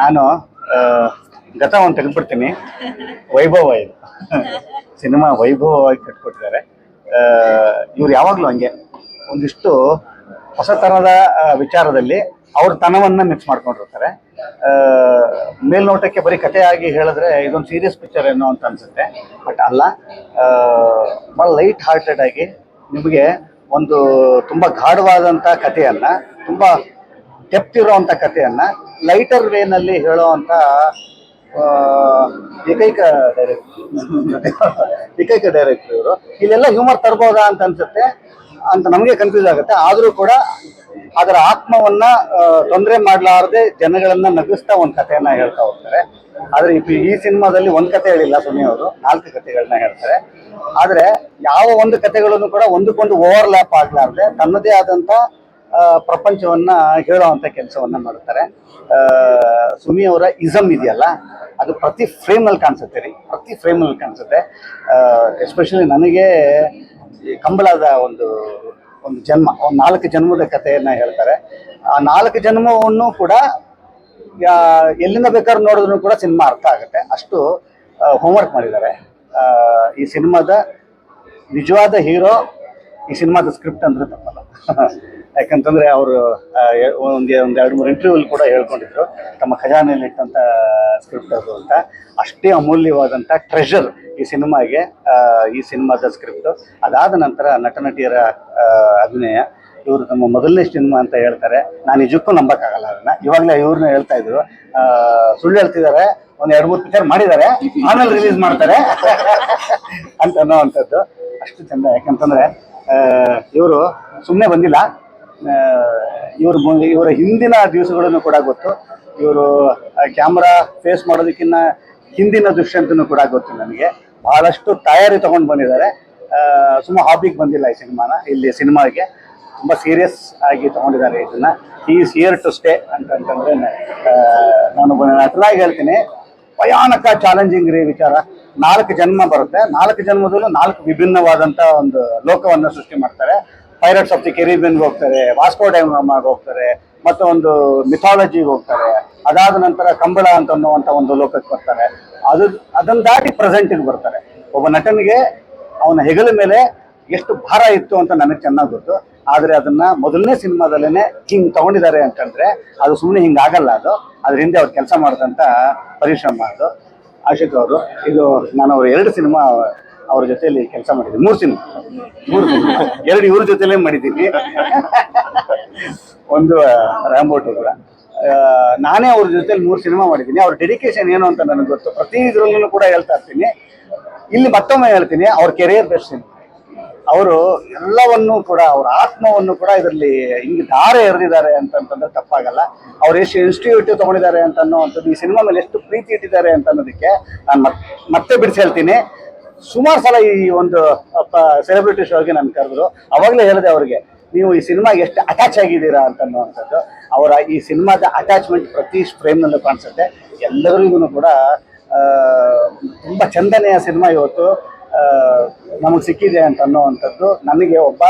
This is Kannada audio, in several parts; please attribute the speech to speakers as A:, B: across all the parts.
A: ನಾನು ಗತ ಗತವನ್ನು ತೆಗೆದ್ಬಿಡ್ತೀನಿ. ವೈಭವ ಇದು ಸಿನಿಮಾ ವೈಭವವಾಗಿ ಕಟ್ಕೊಟ್ಟಿದ್ದಾರೆ. ಇವ್ರು ಯಾವಾಗಲೂ ಹಂಗೆ. ಒಂದಿಷ್ಟು ಹೊಸ ಥರದ ವಿಚಾರದಲ್ಲಿ ಅವ್ರ ತನವನ್ನು ಮಿಕ್ಸ್ ಮಾಡ್ಕೊಂಡಿರ್ತಾರೆ. ಮೇಲ್ನೋಟಕ್ಕೆ ಬರೀ ಕಥೆಯಾಗಿ ಹೇಳಿದ್ರೆ ಇದೊಂದು ಸೀರಿಯಸ್ ಪಿಕ್ಚರ್ ಏನೋ ಅಂತ ಅನ್ಸುತ್ತೆ. ಬಟ್ ಅಲ್ಲ ಭಾಳ ಲೈಟ್ ಹಾರ್ಟೆಡ್ ಆಗಿ ನಿಮಗೆ ಒಂದು ತುಂಬ ಗಾಢವಾದಂಥ ಕಥೆಯನ್ನು, ತುಂಬ ಡೆಪ್ತ್ ಇರೋವಂಥ ಕಥೆಯನ್ನ ಲೈಟರ್ ವೇನಲ್ಲಿ ಹೇಳೋವಂಥ ಅಂತ ಏಕೈಕ ಡೈರೆಕ್ಟರ್ ಏಕೈಕ ಡೈರೆಕ್ಟರ್ ಇವರು. ಇಲ್ಲೆಲ್ಲ ಹ್ಯೂಮರ್ ತರ್ಬೋದಾ ಅಂತ ಅನ್ಸುತ್ತೆ, ಅಂತ ನಮಗೆ ಕನ್ಫ್ಯೂಸ್ ಆಗುತ್ತೆ. ಆದರೂ ಕೂಡ ಅದರ ಆತ್ಮವನ್ನ ತೊಂದರೆ ಮಾಡಲಾರದೆ ಜನಗಳನ್ನ ನಗಿಸ್ತಾ ಒಂದು ಕಥೆಯನ್ನ ಹೇಳ್ತಾ ಹೋಗ್ತಾರೆ. ಆದ್ರೆ ಈ ಸಿನಿಮಾದಲ್ಲಿ ಒಂದು ಕತೆ ಹೇಳಿಲ್ಲ ಸುನಿ ಅವರು, ನಾಲ್ಕು ಕಥೆಗಳನ್ನ ಹೇಳ್ತಾರೆ. ಆದ್ರೆ ಯಾವ ಒಂದು ಕಥೆಗಳನ್ನು ಕೂಡ ಒಂದಕ್ಕೊಂದು ಓವರ್ಲ್ಯಾಪ್ ಆಗ್ಲಾರ್ದೆ ತನ್ನದೇ ಆದಂತ ಪ್ರಪಂಚವನ್ನ ಹೇಳೋವಂಥ ಕೆಲಸವನ್ನ ಮಾಡ್ತಾರೆ ಸುಮಿ ಅವರ ಇಸಮ್ ಇದೆಯಲ್ಲ, ಅದು ಪ್ರತಿ ಫ್ರೇಮ್ ಅಲ್ಲಿ ಕಾಣಿಸುತ್ತೆ ರೀ, ಪ್ರತಿ ಫ್ರೇಮ್ ಅಲ್ಲಿ ಕಾಣಿಸುತ್ತೆ. ಎಸ್ಪೆಷಲಿ ನನಗೆ ಕಂಬಳದ ಒಂದು ಒಂದು ಜನ್ಮ, ಒಂದು ನಾಲ್ಕು ಜನ್ಮದ ಕಥೆಯನ್ನ ಹೇಳ್ತಾರೆ. ಆ ನಾಲ್ಕು ಜನ್ಮವನ್ನು ಕೂಡ ಎಲ್ಲಿಂದ ಬೇಕಾದ್ರೂ ನೋಡಿದ್ರು ಕೂಡ ಸಿನಿಮಾ ಅರ್ಥ ಆಗುತ್ತೆ. ಅಷ್ಟು ಹೋಮ್ವರ್ಕ್ ಮಾಡಿದ್ದಾರೆ. ಈ ಸಿನಿಮಾದ ನಿಜವಾದ ಹೀರೋ ಈ ಸಿನಿಮಾದ ಸ್ಕ್ರಿಪ್ಟ್ ಅಂದ್ರೆ ತಪ್ಪಲ್ಲ. ಯಾಕಂತಂದ್ರೆ ಅವರು ಒಂದು ಒಂದು ಎರಡು ಮೂರು ಇಂಟರ್ವ್ಯೂಲ್ ಕೂಡ ಹೇಳ್ಕೊಂಡಿದ್ರು, ತಮ್ಮ ಖಜಾನೆಯಲ್ಲಿ ಇಟ್ಟಂತ ಸ್ಕ್ರಿಪ್ಟ್ ಅದು ಅಂತ. ಅಷ್ಟೇ ಅಮೂಲ್ಯವಾದಂಥ ಟ್ರೆಷರ್ ಈ ಸಿನಿಮಾಗೆ ಈ ಸಿನಿಮಾದ ಸ್ಕ್ರಿಪ್ಟ್ ಅದಾದ ನಂತರ ನಟ ನಟಿಯರ ಅಭಿನಯ. ಇವರು ತಮ್ಮ ಮೊದಲನೇ ಸಿನಿಮಾ ಅಂತ ಹೇಳ್ತಾರೆ. ನಾನು ನಿಜಕ್ಕೂ ನಂಬಕ್ಕಾಗಲ್ಲ ಅದನ್ನ. ಇವಾಗಲೇ ಇವ್ರನ್ನ ಹೇಳ್ತಾ ಇದ್ರು. ಸುಳ್ಳು ಹೇಳ್ತಿದ್ದಾರೆ. ಒಂದು ಎರಡು ಮೂರು ಪಿಕ್ಚರ್ ಮಾಡಿದ್ದಾರೆ. ಆಮೇಲೆ ರಿಲೀಸ್ ಮಾಡ್ತಾರೆ. ಅಂತ ಅನ್ನೋವಂಥದ್ದು ಅಷ್ಟು ಚಂದ. ಯಾಕಂತಂದ್ರೆ ಇವರು ಸುಮ್ಮನೆ ಬಂದಿಲ್ಲ. ಇವರು ಇವರ ಹಿಂದಿನ ದಿವಸಗಳನ್ನು ಕೂಡ ಗೊತ್ತು. ಇವರು ಕ್ಯಾಮ್ರಾ ಫೇಸ್ ಮಾಡೋದಕ್ಕಿಂತ ಹಿಂದಿನ ದೃಶ್ಯಂತನೂ ಕೂಡ ಗೊತ್ತು ನನಗೆ. ಬಹಳಷ್ಟು ತಯಾರಿ ತಗೊಂಡು ಬಂದಿದ್ದಾರೆ. ಸುಮ್ಮ ಹಾಬಿಗೆ ಬಂದಿಲ್ಲ ಈ ಸಿನಿಮಾನ, ಇಲ್ಲಿ ಸಿನಿಮಾಗೆ. ತುಂಬ ಸೀರಿಯಸ್ ಆಗಿ ತಗೊಂಡಿದ್ದಾರೆ ಇದನ್ನ. ಈಸ್ ಹಿಯರ್ ಟು ಸ್ಟೇ ಅಂತಂತಂದ್ರೆ ನಾನು ನಟನಾಗಿ ಹೇಳ್ತೀನಿ. ಭಯಾನಕ ಚಾಲೆಂಜಿಂಗ್ ರೀ ವಿಚಾರ. ನಾಲ್ಕು ಜನ್ಮ ಬರುತ್ತೆ. ನಾಲ್ಕು ಜನ್ಮದಲ್ಲೂ ನಾಲ್ಕು ವಿಭಿನ್ನವಾದಂತ ಒಂದು ಲೋಕವನ್ನು ಸೃಷ್ಟಿ ಮಾಡ್ತಾರೆ. ಪೈರಟ್ಸ್ ಆಫ್ ದಿ ಕೆರಿಬಿಯನ್ಗೆ ಹೋಗ್ತಾರೆ ವಾಸ್ಕೋ ಡೈಮಾಗೆ ಹೋಗ್ತಾರೆ, ಮತ್ತು ಒಂದು ಮಿಥಾಲಜಿಗೆ ಹೋಗ್ತಾರೆ. ಅದಾದ ನಂತರ ಕಂಬಳ ಅಂತ ಅನ್ನುವಂತ ಒಂದು ಲೋಕಕ್ಕೆ ಬರ್ತಾರೆ. ಅದು, ಅದನ್ನ ದಾಟಿ ಪ್ರೆಸೆಂಟಿಗೆ ಬರ್ತಾರೆ. ಒಬ್ಬ ನಟನಿಗೆ ಅವನ ಹೆಗಲ ಮೇಲೆ ಎಷ್ಟು ಭಾರ ಇತ್ತು ಅಂತ ನನಗೆ ಚೆನ್ನಾಗಿ ಗೊತ್ತು. ಆದರೆ ಅದನ್ನ ಮೊದಲನೇ ಸಿನಿಮಾದಲ್ಲೇನೆ ಹಿಂಗೆ ತಗೊಂಡಿದ್ದಾರೆ ಅಂತಂದ್ರೆ ಅದು ಸುಮ್ಮನೆ ಹಿಂಗೆ ಆಗಲ್ಲ ಅದು. ಅದ್ರ ಹಿಂದೆ ಅವ್ರು ಕೆಲಸ ಮಾಡಿದಂಥ ಪರಿಶ್ರಮ ಅದು. ಆಶಿಕ್ ಅವರು, ಇದು ನಾನು ಅವ್ರ ಎರಡು ಸಿನಿಮಾ ಅವ್ರ ಜೊತೆಯಲ್ಲಿ ಕೆಲಸ ಮಾಡಿದ್ದೀನಿ ಮೂರು ಸಿನಿಮಾ. ಮೂರು ಎರಡು ಇವ್ರ ಜೊತೆಲೇ ಮಾಡಿದ್ದೀನಿ ಒಂದು ರಾಂಬೋಟು ಕೂಡ. ನಾನೇ ಅವ್ರ ಜೊತೆಲಿ ಮೂರು ಸಿನಿಮಾ ಮಾಡಿದ್ದೀನಿ. ಅವ್ರ ಡೆಡಿಕೇಶನ್ ಏನು ಅಂತ ನನಗೆ ಗೊತ್ತು. ಪ್ರತಿ ಇದ್ರಲ್ಲೂ ಕೂಡ ಹೇಳ್ತಾ ಇರ್ತೀನಿ. ಇಲ್ಲಿ ಮತ್ತೊಮ್ಮೆ ಹೇಳ್ತೀನಿ, ಅವ್ರ ಕೆರಿಯರ್ ಬೆಸ್ಟ್ ಸಿನಿಮಾ. ಅವರು ಎಲ್ಲವನ್ನೂ ಕೂಡ, ಅವ್ರ ಆತ್ಮವನ್ನು ಕೂಡ ಇದರಲ್ಲಿ ಹಿಂಗೆ ಧಾರೆ ಎರೆದಿದ್ದಾರೆ ಅಂತಂತಂದ್ರೆ ತಪ್ಪಾಗಲ್ಲ. ಅವ್ರು ಎಷ್ಟು ಇನ್ಸ್ಟಿಟ್ಯೂಟ್ ತಗೊಂಡಿದ್ದಾರೆ ಅಂತ ಅನ್ನೋವಂಥದ್ದು ಈ ಸಿನಿಮಾ ಮೇಲೆ ಎಷ್ಟು ಪ್ರೀತಿ ಇಟ್ಟಿದ್ದಾರೆ ಅಂತ ಅನ್ನೋದಕ್ಕೆ ನಾನು ಮತ್, ಮತ್ತೆ ಬಿಡಿಸಿ ಹೇಳ್ತೀನಿ. ಸುಮಾರು ಸಲ ಈ ಒಂದು ಸೆಲೆಬ್ರಿಟಿ ಶೋಗೆ ನಾನು ಕರೆದ್ರು. ಅವಾಗಲೇ ಹೇಳಿದೆ ಅವ್ರಿಗೆ, ನೀವು ಈ ಸಿನಿಮಾಗೆ ಎಷ್ಟು ಅಟ್ಯಾಚ್ ಆಗಿದ್ದೀರಾ ಅಂತ ಅನ್ನುವಂಥದ್ದು ಅವರ ಈ ಸಿನಿಮಾದ ಅಟ್ಯಾಚ್ಮೆಂಟ್ ಪ್ರತಿ ಫ್ರೇಮ್ನಲ್ಲೂ ಕಾಣಿಸುತ್ತೆ. ಎಲ್ಲರಿಗೂ ಕೂಡ ತುಂಬ ಚಂದನೆಯ ಸಿನಿಮಾ ಇವತ್ತು ನಮಗೆ ಸಿಕ್ಕಿದೆ ಅಂತ ಅನ್ನೋವಂಥದ್ದು ನನಗೆ ಒಬ್ಬ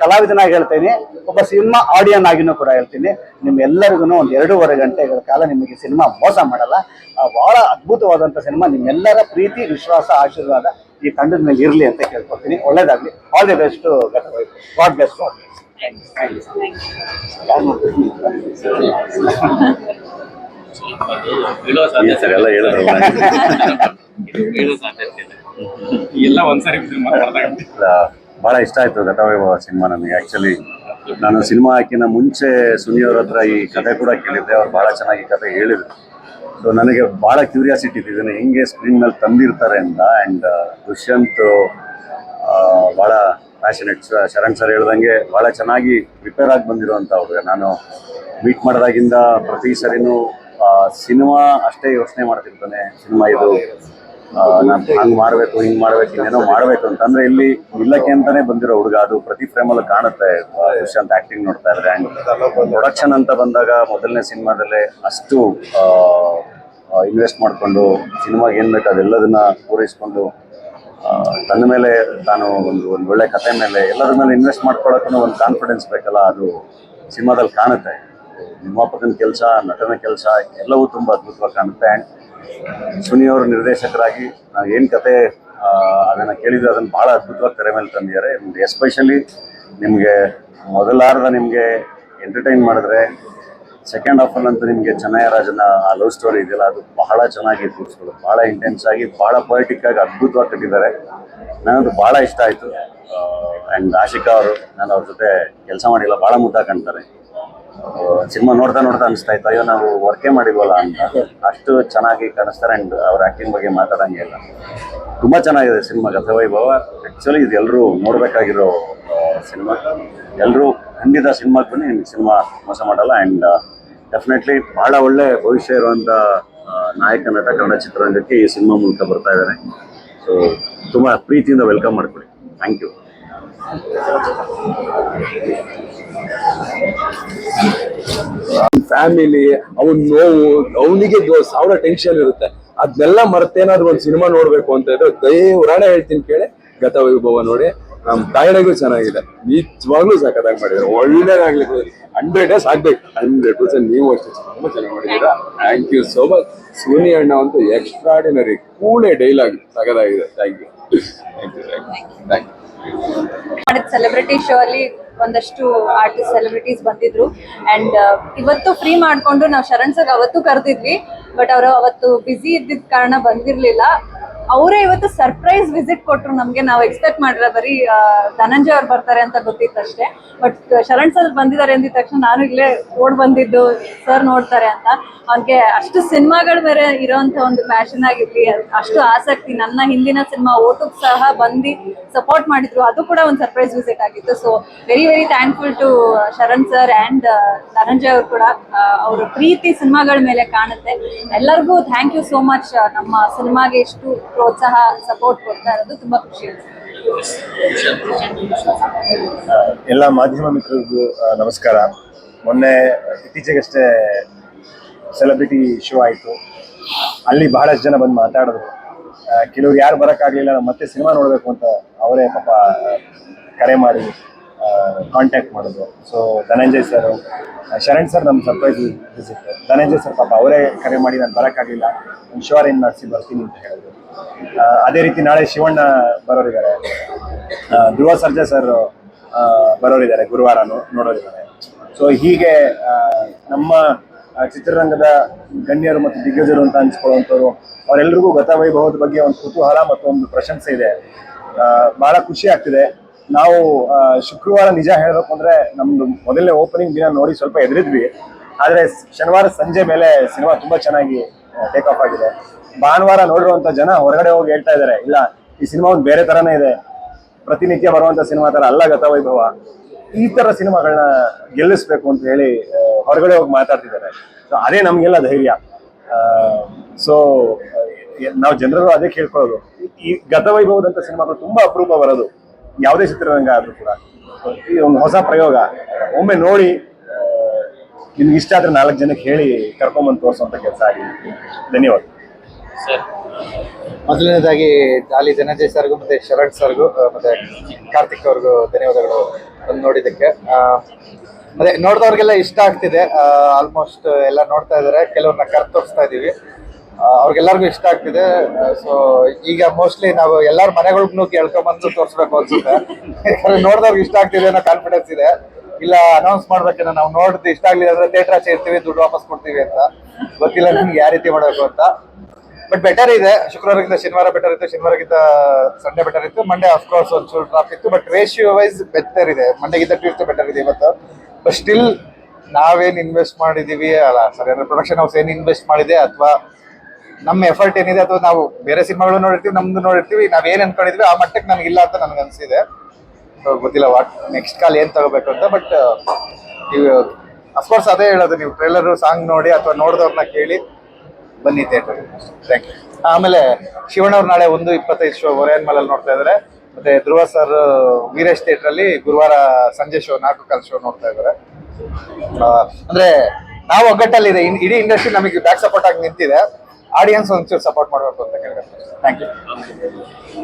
A: ಕಲಾವಿದನಾಗಿ ಹೇಳ್ತೀನಿ ಒಬ್ಬ ಸಿನಿಮಾ ಆಡಿಯನ್ ಆಗಿನೂ ಕೂಡ ಹೇಳ್ತೀನಿ ನಿಮ್ಮೆಲ್ಲರಿಗೂ ಒಂದು ಎರಡೂವರೆ ಗಂಟೆಗಳ ಕಾಲ ನಿಮಗೆ ಸಿನಿಮಾ ಮೋಸ ಮಾಡಲ್ಲ ಬಹಳ ಅದ್ಭುತವಾದಂಥ ಸಿನಿಮಾ ನಿಮ್ಮೆಲ್ಲರ ಪ್ರೀತಿ ವಿಶ್ವಾಸ ಆಶೀರ್ವಾದ ಈ ತಂಡದ ಮೇಲೆ ಇರಲಿ ಅಂತ ಕೇಳ್ಕೊತೀನಿ ಒಳ್ಳೇದಾಗಲಿ all the best god best
B: god
C: ಎಲ್ಲ ಹೇಳಿದ್ರು
B: ಎಲ್ಲ ಒಂದ್ಸರಿ ಬಿದ್ರೆ
C: ಬಹಳ ಇಷ್ಟ ಆಯ್ತು ಗತವೈಭವ ಸಿನಿಮಾ ನನಗೆ ಆ್ಯಕ್ಚುಲಿ ನಾನು ಸಿನಿಮಾ ಹಾಕಿನ ಮುಂಚೆ ಸುನಿಯವ್ರ ಹತ್ರ ಈ ಕತೆ ಕೂಡ ಕೇಳಿದ್ದೆ. ಅವ್ರು ಬಹಳ ಚೆನ್ನಾಗಿ ಕತೆ ಹೇಳಿದ್ರು. ಸೊ ನನಗೆ ಬಹಳ ಕ್ಯೂರಿಯಾಸಿಟಿ ಇದನ್ನು ಹೆಂಗೆ ಸ್ಕ್ರೀನ್ ಮೇಲೆ ತಂದಿರ್ತಾರೆ ಅಂತ. ಆ್ಯಂಡ್ ದುಷ್ಯಂತ್ ಭಾಳ ಬಹಳ ಪ್ಯಾಷನೆಟ್ ಶರಣ್ ಸರ್ ಹೇಳ್ದಂಗೆ ಭಾಳ ಚೆನ್ನಾಗಿ ಪ್ರಿಪೇರ್ ಆಗಿ ಬಂದಿರುವಂಥ ಹುಡುಗ. ನಾನು ಮೀಟ್ ಮಾಡಿದಾಗಿಂದ ಪ್ರತಿ ಸರಿನೂ ಸಿನಿಮಾ ಅಷ್ಟೇ ಯೋಚನೆ ಮಾಡ್ತಿರ್ತಾನೆ. ಸಿನಿಮಾ ಇದು ನಾನು ಹಂಗ್ ಮಾಡ್ಬೇಕು, ಹಿಂಗ್ ಮಾಡ್ಬೇಕು ಇನ್ನೇನೋ ಮಾಡ್ಬೇಕು ಅಂತಂದ್ರೆ ಇಲ್ಲಿ ಇಲ್ಲಕ್ಕೆ ಅಂತಾನೆ ಬಂದಿರೋ ಹುಡುಗ ಅದು ಪ್ರತಿ ಫ್ರೇಮಲ್ಲಿ ಕಾಣುತ್ತೆ. ಯಶಾಂತ್ ಆಕ್ಟಿಂಗ್ ನೋಡ್ತಾ ಇದ್ರೆ ಆ್ಯಂಡ್ ಪ್ರೊಡಕ್ಷನ್ ಅಂತ ಬಂದಾಗ ಮೊದಲನೇ ಸಿನಿಮಾದಲ್ಲೇ ಅಷ್ಟು ಇನ್ವೆಸ್ಟ್ ಮಾಡಿಕೊಂಡು ಸಿನಿಮಾಗೆ ಏನ್ ಬೇಕು ಅದೆಲ್ಲದನ್ನ ಪೂರೈಸ್ಕೊಂಡು ತನ್ನ ಮೇಲೆ ತಾನು ಒಂದು ಒಂದು ಒಳ್ಳೆ ಕತೆ ಮೇಲೆ ಎಲ್ಲದ್ರ ಮೇಲೆ ಇನ್ವೆಸ್ಟ್ ಮಾಡ್ಕೊಳಕ್ಕೂ ಒಂದು ಕಾನ್ಫಿಡೆನ್ಸ್ ಬೇಕಲ್ಲ, ಅದು ಸಿನಿಮಾದಲ್ಲಿ ಕಾಣುತ್ತೆ. ನಿರ್ಮಾಪಕನ ಕೆಲಸ, ನಟನ ಕೆಲಸ, ಎಲ್ಲವೂ ತುಂಬ ಅದ್ಭುತವಾಗಿ ಕಾಣುತ್ತೆ. ಆ್ಯಂಡ್ ಸುನಿ ಅವರು ನಿರ್ದೇಶಕರಾಗಿ ನಾವು ಏನು ಕತೆ ಅದನ್ನು ಕೇಳಿದ್ರೆ, ಅದನ್ನು ಭಾಳ ಅದ್ಭುತವಾಗಿ ತೆರೆ ಮೇಲೆ ತಂದಿದ್ದಾರೆ. ಎಸ್ಪೆಷಲಿ ನಿಮಗೆ ಮೊದಲಾರ್ಧ ನಿಮಗೆ ಎಂಟರ್ಟೈನ್ ಮಾಡಿದ್ರೆ ಸೆಕೆಂಡ್ ಹಾಫಲ್ಲಿ ಅಂತೂ ನಿಮಗೆ ಚೆನ್ನಯ್ಯರಾಜನ ಆ ಲವ್ ಸ್ಟೋರಿ ಇದೆಯಲ್ಲ, ಅದು ಬಹಳ ಚೆನ್ನಾಗಿ ಕೂರಿಸ್ಕೊಳ್ಳೋದು ಭಾಳ ಇಂಟೆನ್ಸ್ ಆಗಿ ಭಾಳ ಪೊಯಿಟಿಕ್ ಆಗಿ ಅದ್ಭುತವಾಗಿ ಕಟ್ಟಿದ್ದಾರೆ. ನನಗದು ಭಾಳ ಇಷ್ಟ ಆಯಿತು. ಆ್ಯಂಡ್ ಆಶಿಕಾ ಅವರು, ನಾನು ಅವ್ರ ಜೊತೆ ಕೆಲಸ ಮಾಡಿಲ್ಲ ಭಾಳ ಮುದ್ದಾಗಿ ಕಾಣ್ತಾರೆ. ಸಿನಿಮಾ ನೋಡ್ತಾ ನೋಡ್ತಾ ಅನಿಸ್ತಾ ಇತ್ತು. ಅಯ್ಯೋ, ನಾವು ವರ್ಕೇ ಮಾಡಿಲ್ವಲ್ಲ ಅಂತ. ಅಷ್ಟು ಚೆನ್ನಾಗಿ ಕಾಣಿಸ್ತಾರೆ ಆ್ಯಂಡ್ ಅವ್ರ ಆ್ಯಕ್ಟಿಂಗ್ ಬಗ್ಗೆ ಮಾತಾಡಂಗೆ ಇಲ್ಲ. ತುಂಬ ಚೆನ್ನಾಗಿದೆ ಸಿನಿಮಾ ಗತವೈಭವ ಆ್ಯಕ್ಚುಲಿ ಇದು ಎಲ್ಲರೂ ನೋಡಬೇಕಾಗಿರೋ ಸಿನಿಮಾ. ಎಲ್ಲರೂ ಖಂಡಿತ ಸಿನಿಮಾಗೆ ಬನ್ನಿ, ನಿಮ್ಗೆ ಸಿನಿಮಾ ಮೋಸ ಮಾಡಲ್ಲ ಆ್ಯಂಡ್ ಡೆಫಿನೆಟ್ಲಿ ಭಾಳ ಒಳ್ಳೆ ಭವಿಷ್ಯ ಇರುವಂಥ ನಾಯಕ, ನಟ, ಕನ್ನಡ ಚಿತ್ರರಂಗಕ್ಕೆ ಈ ಸಿನಿಮಾ ಮೂಲಕ ಬರ್ತಾ ಇದ್ದಾರೆ. ಸೊ ತುಂಬ ಪ್ರೀತಿಯಿಂದ ವೆಲ್ಕಮ್ ಮಾಡ್ಕೊಳ್ಳಿ ಥ್ಯಾಂಕ್ ಯು
D: ಫ್ಯಾಮಿಲಿ ಅವನ್ ನೋವು, ಅವನಿಗೆ ಸಾವಿರ ಟೆನ್ಷನ್ ಇರುತ್ತೆ. ಅದನ್ನೆಲ್ಲ ಮರ್ತೇನಾದ್ರು ಒಂದು ಸಿನಿಮಾ ನೋಡ್ಬೇಕು ಅಂತ ಇದ್ರೆ ದಯವರಾಣೆ ಹೇಳ್ತೀನಿ ಕೇಳಿ, ಗತ ವೈಭವ ನೋಡಿ. ನಮ್ ತಾಯಿನಾಗೂ ಚೆನ್ನಾಗಿದೆ. ನಿಜವಾಗ್ಲೂ ಸಖತ್ತಾಗಿ ಮಾಡಿದ್ರು. ಒಳ್ಳೇದಾಗ್ಲಿ ಹಂಡ್ರೆಡ್ ಡೇಸ್ ಆಗ್ಬೇಕು. ಹಂಡ್ರೆಡ್ ಪರ್ಸೆಂಟ್ ನೀವು ಅಷ್ಟೇ ತುಂಬಾ ಚೆನ್ನಾಗಿ ಮಾಡಿದ್ದೀರಾ. Thank you so much Soni ಅಣ್ಣ ಅಂತೂ ಎಕ್ಸ್ಟ್ರಾಡಿನರಿ ಕೂಳೆ ಡೈಲಾಗ್ ಸಖತ್ತಾಗಿದೆ. Thank you thank you thank you
E: celebrity show ಅಲ್ಲಿ ಒಂದಷ್ಟು ಆರ್ಟಿಸ್ಟ್ ಸೆಲೆಬ್ರಿಟೀಸ್ ಬಂದಿದ್ರು. ಅಂಡ್ ಇವತ್ತು ಫ್ರೀ ಮಾಡ್ಕೊಂಡು ನಾವು ಶರಣ್ ಸರ್ ಅವತ್ತು ಕರೆದಿದ್ವಿ ಬಟ್ ಅವರು ಅವತ್ತು ಬ್ಯುಸಿ ಇದ್ದಿದ್ದ ಕಾರಣ ಬಂದಿರ್ಲಿಲ್ಲ. ಅವರೇ ಇವತ್ತು ಸರ್ಪ್ರೈಸ್ ವಿಸಿಟ್ ಕೊಟ್ಟರು ನಮಗೆ. ನಾವು ಎಕ್ಸ್ಪೆಕ್ಟ್ ಮಾಡಿದ್ರೆ ಬರೀ ಧನಂಜಯ ಅವ್ರು ಬರ್ತಾರೆ ಅಂತ ಗೊತ್ತಿತ್ತು ಅಷ್ಟೇ ಬಟ್ ಶರಣ್ ಸರ್ ಬಂದಿದ್ದಾರೆ ಅಂದಿದ ತಕ್ಷಣ ನಾನು ಇಲ್ಲೇ ಓಡ್ ಬಂದಿದ್ದು ಸರ್ ನೋಡ್ತಾರೆ ಅಂತ. ಅವ್ನಿಗೆ ಅಷ್ಟು ಸಿನಿಮಾಗಳ ಮೇಲೆ ಇರೋಂಥ ಒಂದು ಪ್ಯಾಷನ್ ಆಗಿರ್ಲಿ, ಅಷ್ಟು ಆಸಕ್ತಿ. ನನ್ನ ಹಿಂದಿನ ಸಿನಿಮಾ ಓಟುಕ್ ಸಹ ಬಂದು ಸಪೋರ್ಟ್ ಮಾಡಿದ್ರು. ಅದು ಕೂಡ ಒಂದು ಸರ್ಪ್ರೈಸ್ ವಿಸಿಟ್ ಆಗಿತ್ತು. So very very thankful to Sharan sir and Dhananjay ಅವರು ಕೂಡ. ಅವರ ಪ್ರೀತಿ ಸಿನಿಮಾಗಳ ಮೇಲೆ ಕಾಣುತ್ತೆ. ಎಲ್ಲರಿಗೂ ಥ್ಯಾಂಕ್ ಯು ಸೋ ಮಚ್ ನಮ್ಮ ಸಿನಿಮಾಗೆ ಎಷ್ಟು ಪ್ರೋತ್ಸಾಹ ಸಪೋರ್ಟ್ ಕೊಡ್ತಾ ಇರೋದು ತುಂಬಾ ಖುಷಿ
F: ಎಲ್ಲ ಮಾಧ್ಯಮ ಮಿತ್ರರಿಗೂ ನಮಸ್ಕಾರ. ಮೊನ್ನೆ ಇತ್ತೀಚೆಗಷ್ಟೇ ಸೆಲೆಬ್ರಿಟಿ ಶೋ ಆಯಿತು. ಅಲ್ಲಿ ಬಹಳಷ್ಟು ಜನ ಬಂದು ಮಾತಾಡಿದ್ರು. ಕೆಲವ್ರು ಯಾರು ಬರೋಕ್ಕಾಗಲಿಲ್ಲ ಮತ್ತೆ ಸಿನಿಮಾ ನೋಡಬೇಕು ಅಂತ ಅವರೇ ಪಾಪ ಕರೆ ಮಾಡಿ ಕಾಂಟ್ಯಾಕ್ಟ್ ಮಾಡಿದ್ರು so Dhananjay sir Sharan sir ನಮ್ಮ ಸರ್ಪ್ರೈಸ್ ವಿಸಿಟ್ ಧನಂಜಯ್ ಸರ್ ಪಾಪ ಅವರೇ ಕರೆ ಮಾಡಿ ನಾನು ಬರೋಕ್ಕಾಗಲಿಲ್ಲ. ಒಂದು ಶೋ ಏನು ಮಾಡಿಸಿ ಬರ್ತೀನಿ ಅಂತ ಹೇಳಿದ್ರು. ಅದೇ ರೀತಿ ನಾಳೆ ಶಿವಣ್ಣ ಬರೋರಿದ್ದಾರೆ. ಧ್ರುವ ಸರ್ಜಾ ಸರ್ ಬರೋರಿದ್ದಾರೆ ಗುರುವಾರ ನೋಡೋರಿದ್ದಾರೆ. ಸೊ ಹೀಗೆ ನಮ್ಮ ಚಿತ್ರರಂಗದ ಗಣ್ಯರು ಮತ್ತು ದಿಗ್ಗಜರು ಅಂತ ಅನ್ಸ್ಕೊಳ್ಳುವಂಥವ್ರು ಅವರೆಲ್ಲರಿಗೂ ಗತವೈಭವದ ಬಗ್ಗೆ ಒಂದು ಕುತೂಹಲ ಮತ್ತು ಒಂದು ಪ್ರಶಂಸೆ ಇದೆ. ಬಹಳ ಖುಷಿ ಆಗ್ತಿದೆ. ನಾವು ಶುಕ್ರವಾರ ನಿಜ ಹೇಳಬೇಕು ಅಂದ್ರೆ ನಮ್ದು ಮೊದಲನೇ ಓಪನಿಂಗ್ ದಿನ ನೋಡಿ ಸ್ವಲ್ಪ ಎದುರಿದ್ವಿ ಆದರೆ ಶನಿವಾರ ಸಂಜೆ ಮೇಲೆ ಸಿನಿಮಾ ತುಂಬಾ ಚೆನ್ನಾಗಿ ಟೇಕ್ ಆಫ್ ಆಗಿದೆ. ಭಾನುವಾರ ನೋಡಿರುವಂತ ಜನ ಹೊರಗಡೆ ಹೋಗಿ ಹೇಳ್ತಾ ಇದ್ದಾರೆ, ಇಲ್ಲ, ಈ ಸಿನಿಮಾ ಒಂದು ಬೇರೆ ತರನೇ ಇದೆ. ಪ್ರತಿನಿತ್ಯ ಬರುವಂತ ಸಿನಿಮಾ ತರ ಅಲ್ಲ ಗತವೈಭವ ಈ ತರ ಸಿನಿಮಾಗಳನ್ನ ಗೆಲ್ಲಿಸ್ಬೇಕು ಅಂತ ಹೇಳಿ ಹೊರಗಡೆ ಹೋಗಿ ಮಾತಾಡ್ತಿದ್ದಾರೆ. ಸೊ ಅದೇ ನಮ್ಗೆಲ್ಲ ಧೈರ್ಯ. ಸೊ ನಾವು ಜನರಲ್ಲೂ ಅದೇ ಕೇಳ್ಕೊಳ್ಳೋದು. ಈ ಗತವೈಭವದಂತ ಸಿನಿಮಾಗಳು ತುಂಬಾ ಅಪರೂಪ ಬರೋದು. ಯಾವುದೇ ಚಿತ್ರರಂಗ ಆದರೂ ಕೂಡ ಈ ಒಂದು ಹೊಸ ಪ್ರಯೋಗ ಒಮ್ಮೆ ನೋಡಿ ನಿಮ್ಗೆ ಇಷ್ಟ ಆದ್ರೆ ನಾಲ್ಕು ಜನಕ್ಕೆ ಹೇಳಿ ಕರ್ಕೊಂಬಂದು ತೋರಿಸುವಂತ ಕೆಲಸ ಆಗಿ ಧನ್ಯವಾದ.
B: ಸರ್.
G: ಮೊದಲನೇದಾಗಿ ಡಾಲಿ ಧನಂಜಯ್ ಸರ್ಗೂ ಮತ್ತೆ ಶರಣ್ ಸರ್ಗೂ ಮತ್ತೆ ಕಾರ್ತಿಕ್ ಅವ್ರಿಗೂ ಧನ್ಯವಾದಗಳು ಬಂದು ನೋಡಿದ್ದಕ್ಕೆ. ಮತ್ತೆ ಅದೇ ನೋಡಿದವ್ರಿಗೆಲ್ಲ ಇಷ್ಟ ಆಗ್ತಿದೆ. ಆಲ್ಮೋಸ್ಟ್ ಎಲ್ಲ ನೋಡ್ತಾ ಇದ್ದಾರೆ. ಕೆಲವ್ರನ್ನ ಕರ್ ತೋರಿಸ್ತಾ ಇದೀವಿ. ಆ, ಅವ್ರಿಗೆಲ್ಲರಿಗೂ ಇಷ್ಟ ಆಗ್ತಿದೆ. ಸೊ ಈಗ ಮೋಸ್ಟ್ಲಿ ನಾವು ಎಲ್ಲಾರ ಮನೆಗಳಿಗೂ ಕೇಳ್ಕೊಂಬಂದು ತೋರಿಸ್ಬೇಕು ಅನ್ಸುತ್ತೆ. ನೋಡಿದವ್ರಿಗೆ ಇಷ್ಟ ಆಗ್ತಿದೆ ಅನ್ನೋ ಕಾನ್ಫಿಡೆನ್ಸ್ ಇದೆ. ಇಲ್ಲ ಅನೌನ್ಸ್ ಮಾಡ್ಬೇಕೇನೋ ನಾವು ನೋಡಿದ್ ಇಷ್ಟ ಆಗ್ಲಿಲ್ಲ ಅಂದ್ರೆ ಥಿಯೇಟರ್ ಆಚೆ ಇರ್ತೀವಿ, ದುಡ್ಡು ವಾಪಸ್ ಕೊಡ್ತೀವಿ ಅಂತ. ಗೊತ್ತಿಲ್ಲ ನಿಮ್ಗೆ ಯಾವ ರೀತಿ ಮಾಡಬೇಕು ಅಂತ. ಬಟ್ ಬೆಟರ್ ಇದೆ. ಶುಕ್ರವಾರಕ್ಕಿಂತ ಶನಿವಾರ ಬೆಟರ್ ಇತ್ತು. ಶನಿವಾರಕ್ಕಿಂತ ಸಂಡೇ ಬೆಟರ್ ಇತ್ತು. ಮಂಡೇ ಅಫ್ಕೋರ್ಸ್ ಒಂಚೂರು ಟ್ರಾಫ್ ಇತ್ತು. ಬಟ್ ರೇಷಿಯೋ ವೈಸ್ ಬೆಟರ್ ಇದೆ ಮಂಡೇಗಿಂತ ಟ್ಯೂಸ್ಡೇ ಬೆಟರ್ ಇದೆ ಇವತ್ತು. ಬಟ್ ಸ್ಟಿಲ್ ನಾವೇನ್ ಇನ್ವೆಸ್ಟ್ ಮಾಡಿದೀವಿ, ಅಲ್ಲ ಸರಿ ಅಂದ್ರೆ ಪ್ರೊಡಕ್ಷನ್ ಹೌಸ್ ಏನ್ ಇನ್ವೆಸ್ಟ್ ಮಾಡಿದೆ, ಅಥವಾ ನಮ್ಮ ಎಫರ್ಟ್ ಏನಿದೆ ಅಥವಾ ನಾವು ಬೇರೆ ಸಿನಿಮಾಗಳು ನೋಡಿರ್ತೀವಿ, ನಮ್ದು ನೋಡಿರ್ತೀವಿ ನಾವ್ ಏನ್ ಅನ್ಕೊಂಡಿದ್ವಿ, ಆ ಮಟ್ಟಕ್ಕೆ ನಮ್ಗೆ ಇಲ್ಲ ಅಂತ ನನಗೆ ಅನ್ಸಿದೆ. ಗೊತ್ತಿಲ್ಲ ವಾಟ್ ನೆಕ್ಸ್ಟ್ ಕಾಲ್ ಏನ್ ತಗೋಬೇಕು ಅಂತ ಬಟ್ ನೀವು ಅಫ್ಕೋರ್ಸ್ ಅದೇ ಹೇಳೋದು, ನೀವು ಟ್ರೇಲರ್ ಸಾಂಗ್ ನೋಡಿ ಅಥವಾ ನೋಡಿದವ್ರನ್ನ ಕೇಳಿ ಬನ್ನಿ ಥಿಯೇಟರ್ ಥ್ಯಾಂಕ್ ಯು ಆಮೇಲೆ ಶಿವಣ್ಣವ್ರು ನಾಳೆ ಒಂದು ಇಪ್ಪತ್ತೈದು ಶೋ ಒರೆಯನ್ ಮಲಲ್ಲಿ ನೋಡ್ತಾ ಇದ್ದಾರೆ ಮತ್ತೆ ಧ್ರುವ ಸರ್ ವೀರೇಶ್ ಥಿಯೇಟರ್ ಅಲ್ಲಿ ಗುರುವಾರ ಸಂಜೆ ಶೋ ನಾಲ್ಕು ಕಾಲ್ ಶೋ ನೋಡ್ತಾ ಇದ್ದಾರೆ ಅಂದ್ರೆ, ನಾವು ಒಗ್ಗಟ್ಟಲ್ಲಿದೆ ಇದೆ. ಇಡೀ ಇಂಡಸ್ಟ್ರಿ ನಮಗೆ ಬ್ಯಾಕ್ ಸಪೋರ್ಟ್ ಆಗಿ ನಿಂತಿದೆ. ಆಡಿಯನ್ಸ್ ಒಂಚೂರು ಸಪೋರ್ಟ್ ಮಾಡಬೇಕು ಅಂತ ಕೇಳಿದ್ರೆ ಥ್ಯಾಂಕ್ ಯು